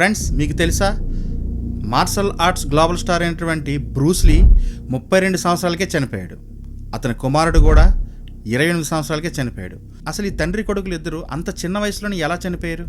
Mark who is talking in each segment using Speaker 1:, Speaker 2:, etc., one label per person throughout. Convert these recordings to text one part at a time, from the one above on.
Speaker 1: Friends మీకు తెలుసా? Martial arts global star అయినటువంటి బ్రూస్లీ ముప్పై రెండు సంవత్సరాలకే చనిపోయాడు. అతని కుమారుడు కూడా ఇరవై ఎనిమిది సంవత్సరాలకే చనిపోయాడు. అసలు ఈ తండ్రి కొడుకులు ఇద్దరు అంత చిన్న వయసులోనే ఎలా చనిపోయారు?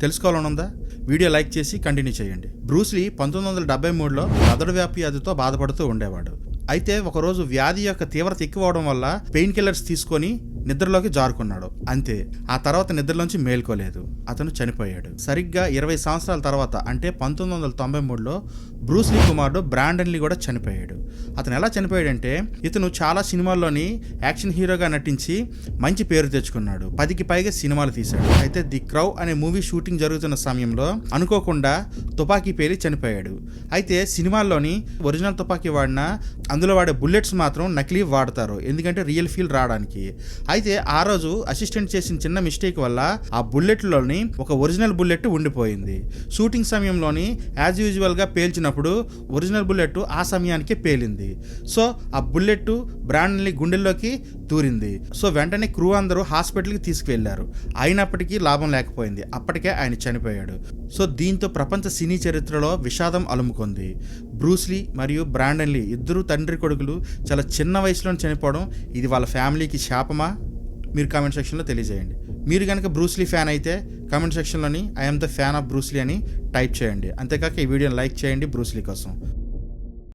Speaker 1: తెలుసుకోవాలనుందా వీడియో లైక్ చేసి కంటిన్యూ చేయండి. బ్రూస్లీ పంతొమ్మిది వందల డెబ్బై మూడులో మెదడు వ్యాపి వ్యాధితో బాధపడుతూ ఉండేవాడు. అయితే ఒకరోజు వ్యాధి యొక్క తీవ్రత ఎక్కువ అవడం వల్ల పెయిన్ కిల్లర్స్ తీసుకొని నిద్రలోకి జారుకున్నాడు. అంతే. ఆ తర్వాత నిద్రలోంచి మేల్కోలేదు. అతను చనిపోయాడు. సరిగ్గా ఇరవై సంవత్సరాల తర్వాత అంటే పంతొమ్మిది వందల తొంభై మూడులో బ్రూస్లీ కుమారుడు బ్రాండన్లీ కూడా చనిపోయాడు. అతను ఎలా చనిపోయాడంటే ఇతను చాలా సినిమాల్లోని యాక్షన్ హీరోగా నటించి మంచి పేరు తెచ్చుకున్నాడు. పదికి పైగా సినిమాలు తీశాడు. అయితే ది క్రౌ అనే మూవీ షూటింగ్ జరుగుతున్న సమయంలో అనుకోకుండా తుపాకీ పేలి చనిపోయాడు. అయితే సినిమాల్లోని ఒరిజినల్ తుపాకీ వాడిన అందులో వాడే బుల్లెట్స్ మాత్రం నకిలీ వాడతారు. ఎందుకంటే రియల్ ఫీల్ రావడానికి. అయితే ఆ రోజు అసిస్టెంట్ చేసిన చిన్న మిస్టేక్ వల్ల ఆ బుల్లెట్లోని ఒక ఒరిజినల్ బుల్లెట్ ఉండిపోయింది. షూటింగ్ సమయంలోని యాజ్ యూజువల్గా పేల్చినప్పుడు ఒరిజినల్ బుల్లెట్ ఆ సమయానికే పేలింది. సో ఆ బుల్లెట్ బ్రాండ్ని గుండెల్లోకి దూరింది. సో వెంటనే క్రూ అందరూ హాస్పిటల్కి తీసుకువెళ్ళారు అయినప్పటికీ లాభం లేకపోయింది. అప్పటికే ఆయన చనిపోయాడు. సో దీంతో ప్రపంచ సినీ చరిత్రలో విషాదం అలుముకుంది. బ్రూస్లీ మరియు బ్రాండన్లీ ఇద్దరు తండ్రి కొడుకులు చాలా చిన్న వయసులో చనిపోవడం ఇది వాళ్ళ ఫ్యామిలీకి శాపమా? మీరు కామెంట్ సెక్షన్లో తెలియజేయండి. మీరు కనుక బ్రూస్లీ ఫ్యాన్ అయితే comment సెక్షన్లోని I'm the fan of Bruce Lee అని టైప్ చేయండి. అంతేకాక ఈ వీడియోని లైక్ చేయండి బ్రూస్లీ కోసం.